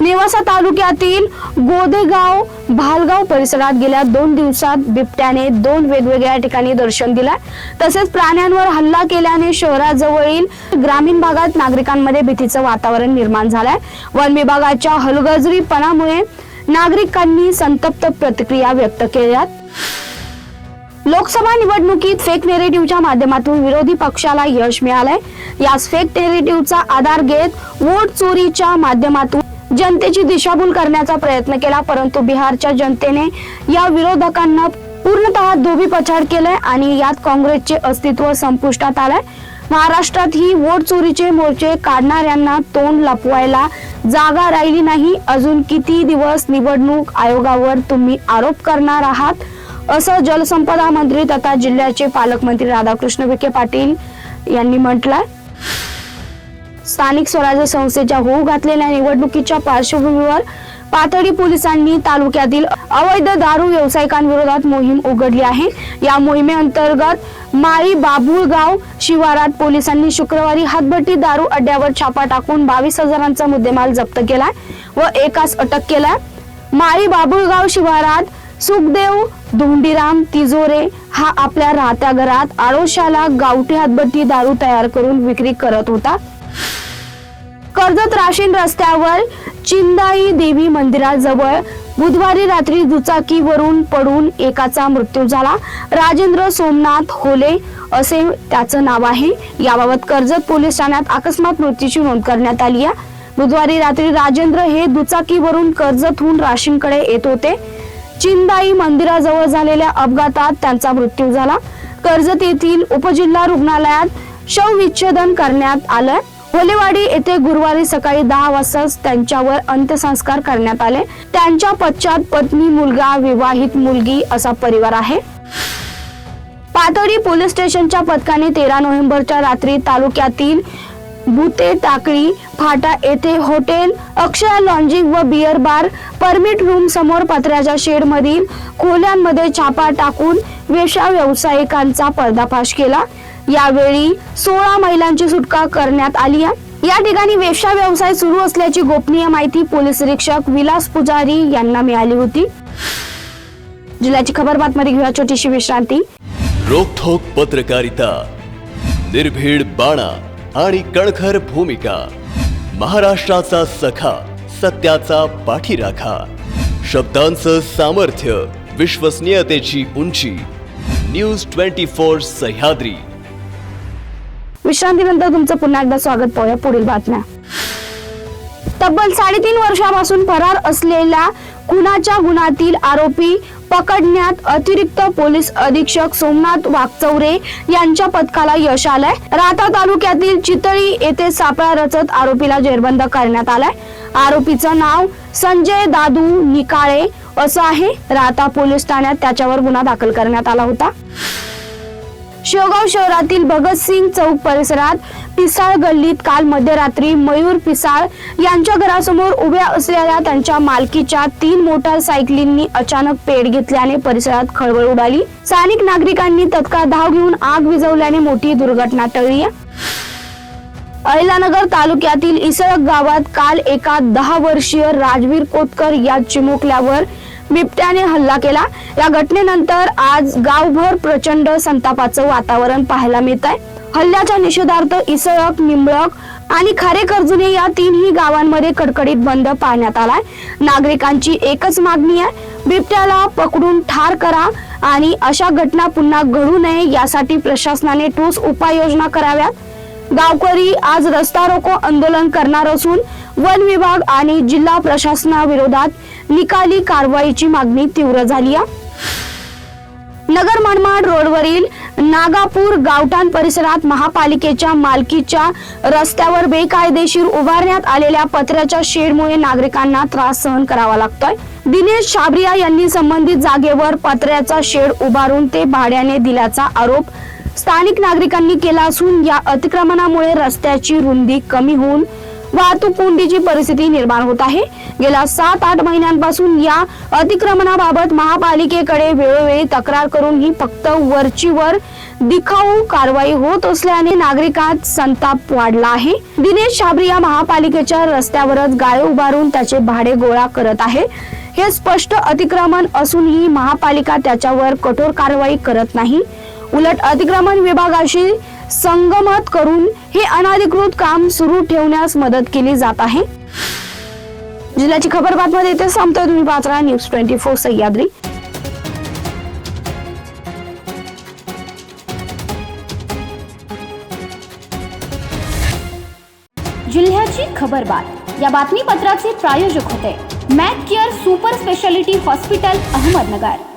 नेवासा तालुक्यातील गोदेगाव भालगाव परिसरात गेल्या दोन दिवसात बिबट्याने दोन वेगवेगळ्या ठिकाणी दर्शन दिलाय तसेच प्राण्यांवर हल्ला केल्याने शहराजवळील ग्रामीण भागात नागरिकांमध्ये भीतीचं वातावरण निर्माण झालंय. वन विभागाच्या हलगर्जीपणामुळे नागरिकांनी संतप्त प्रतिक्रिया व्यक्त केल्यात. लोकसभा निवडणुकीत फेक नेरेटिव्हच्या माध्यमातून विरोधी पक्षाला यश मिळालंय. याच फेक नेरेटिव्हचा आधार घेत वोट चोरीच्या माध्यमातून जनतेची दिशाभूल करण्याचा प्रयत्न केला परंतु बिहारच्या जनतेने या विरोधकांना पूर्णतः धोबीपछाड केलंय आणि यात काँग्रेसचे अस्तित्व संपुष्टात आलंय. महाराष्ट्रात ही वोट चोरीचे मोर्चे काढणाऱ्यांना तोंड लपवायला जागा राहिली नाही. अजून किती दिवस निवडणूक आयोगावर तुम्ही आरोप करणार आहात? असं जलसंपदा मंत्री तथा जिल्ह्याचे पालकमंत्री राधाकृष्ण विखे पाटील यांनी म्हटलंय. स्थानिक स्वराज्य संस्थेच्या होऊ घातलेल्या निवडणुकीच्या पार्श्वभूमीवर पाथडी पोलिसांनी तालुक्यातील अवैध दारू व्यावसायिकांविरोधात मोहीम उघडली आहे. या मोहिमेअंतर्गत माळी बाबुळगाव शिवारात पोलिसांनी शुक्रवारी हातभट्टी दारू अड्ड्यावर छापा टाकून बावीस हजारांचा मुद्देमाल जप्त केलाय व एकास अटक केलाय. माळी बाबुळगाव शिवारात सुखदेव धोंडीराम तिजोरे हा आपल्या राहत्या घरात आळोशाला गावठी हातभट्टी दारू तयार करून विक्री करत होता. कर्जत राशीन रस्त्यावर चिंदाई देवी मंदिराजवळ बुधवारी रात्री दुचाकीवरून पडून एकाचा मृत्यू झाला. राजेंद्र सोमनाथ होले असे त्याचं नाव आहे. याबाबत कर्जत पोलीस ठाण्यात अकस्मात मृत्यूची नोंद करण्यात आली आहे. बुधवारी रात्री राजेंद्र हे दुचाकीवरून कर्जतहून राशींकडे येत होते. चिंदाई मंदिराजवळ झालेल्या अपघातात त्यांचा मृत्यू झाला. कर्जत येथील उपजिल्हा रुग्णालयात शवविच्छेदन करण्यात आलं होलेवाडी येथे गुरुवारी सकाळी दहा वाजताच त्यांच्यावर अंत्यसंस्कार करण्यात आले. त्यांच्या पश्चात पत्नी मुलगा विवाहित मुलगी असा परिवार आहे. पातळी पोलीस स्टेशनच्या पथकाने तेरा नोव्हेंबरच्या रात्री तालुक्यातील बुते टाकळी फाटा येथे हॉटेल अक्षय लॉन्जिंग व बिअर बार परमिट रूम समोर पत्र्याच्या शेड मधील खोल्यांमध्ये छापा टाकून वेशा व्यावसायिकांचा पर्दाफाश केला. यावेळी सोळा महिलांची सुटका करण्यात आली आहे. या ठिकाणी वेश्या व्यवसाय सुरू असल्याची गोपनीय माहिती पोलीस निरीक्षक विलास पुजारी यांना मिळाली होती. जिल्ह्याची खबर बातमारी घेऊया छोटीशी विश्रांती रोखोक पत्रकारिता निर्भीड बाणा आणि कणखर भूमिका महाराष्ट्राचा सखा सत्याचा पाठीराखा शब्दांचं सामर्थ्य विश्वसनीयतेची उंची न्यूज ट्वेंटी फोर सह्याद्री. विश्रांतीनंतर तुमचं पुन्हा एकदा स्वागत पाहूया पुढील बातम्या. तब्बल साडेतीन वर्षापासून फरार असलेल्या खुनाच्या गुन्हातील आरोपी पकडण्यात अतिरिक्त पोलीस अधीक्षक सोमनाथ वागचौरे यांच्या पथकाला यश आलंय. राहता तालुक्यातील चितळी येथे सापळा रचत आरोपीला जेरबंद करण्यात आलाय. आरोपीचं नाव संजय दादू निकाळे असं आहे. राहता पोलीस ठाण्यात त्याच्यावर गुन्हा दाखल करण्यात आला होता. शेवगाव शहरातील भगतसिंग चौक परिसरात पिसाळ गल्लीत काल मध्यरात्री मयूर पिसाळ यांच्या घरासमोर उभ्या असलेल्या त्यांच्या मालकीच्या तीन मोटारसायकलींनी अचानक पेट घेतल्याने परिसरात खळबळ उडाली. स्थानिक नागरिकांनी तत्काळ धाव घेऊन आग विझवल्याने मोठी दुर्घटना टळली. अहिलानगर तालुक्यातील इसळक गावात काल एका दहा वर्षीय राजवीर कोतकर या चिमुकल्यावर बिबट्याने हल्ला केला. या घटनेनंतर आज गावभर प्रचंड संतापाचं वातावरण पाहायला मिळत आहे हल्ल्याच्या निषेधार्थ इसळक निंबळक आणि खारे कर्जुने या तीनही गावांमध्ये कडकडीत बंद पाळण्यात आलाय. नागरिकांची एकच मागणी आहे बिबट्याला पकडून ठार करा आणि अशा घटना पुन्हा घडू नये यासाठी प्रशासनाने ठोस उपाययोजना कराव्यात. गावकरी आज रस्ता रोको आंदोलन करणार असून वन विभाग आणि जिल्हा प्रशासनाविरोधात निकाली कारवाईची मागणी तीव्र झाली आहे. नगर मनमाड रोडवरील नागापूर गावठाण परिसरात महापालिकेच्या मालकीच्या रस्त्यावर बेकायदेशीर उभारण्यात आलेल्या पत्र्याच्या शेडमुळे नागरिकांना त्रास सहन करावा लागतोय. दिनेश छाबरिया यांनी संबंधित जागेवर पत्र्याचा शेड उभारून ते भाड्याने दिल्याचा आरोप स्थानिक नागरिकांनी केला असून या अतिक्रमणामुळे रस्त्याची रुंदी कमी होऊन वाहतूक कोंडीची परिस्थिती निर्माण होत आहे. गेल्या सात आठ महिन्यांपासून या अतिक्रमणाबाबत महापालिकेकडे वेळोवेळी तक्रार करून ही फक्त वरची वर दिखाऊ कारवाई होत असल्याने नागरिकांत संताप वाढला आहे. दिनेश छाबरिया महापालिकेच्या रस्त्यावरच गाळे उभारून त्याचे भाडे गोळा करत आहे. हे स्पष्ट अतिक्रमण असूनही महापालिका त्याच्यावर कठोर कारवाई करत नाही. उलट अतिक्रमण विभागाशी संगमत करून हे अनाधिकृत काम सुरू ठेवण्यास मदत केली जात आहे. जिल्ह्याची खबर बातमध्ये इथे संपतोय तुम्ही पाचरा न्यूज ट्वेंटी फोर सह्याद्री. जिल्ह्याची खबरबात या बातमीपत्राचे प्रायोजक होते. Mac care super speciality hospital Ahmednagar.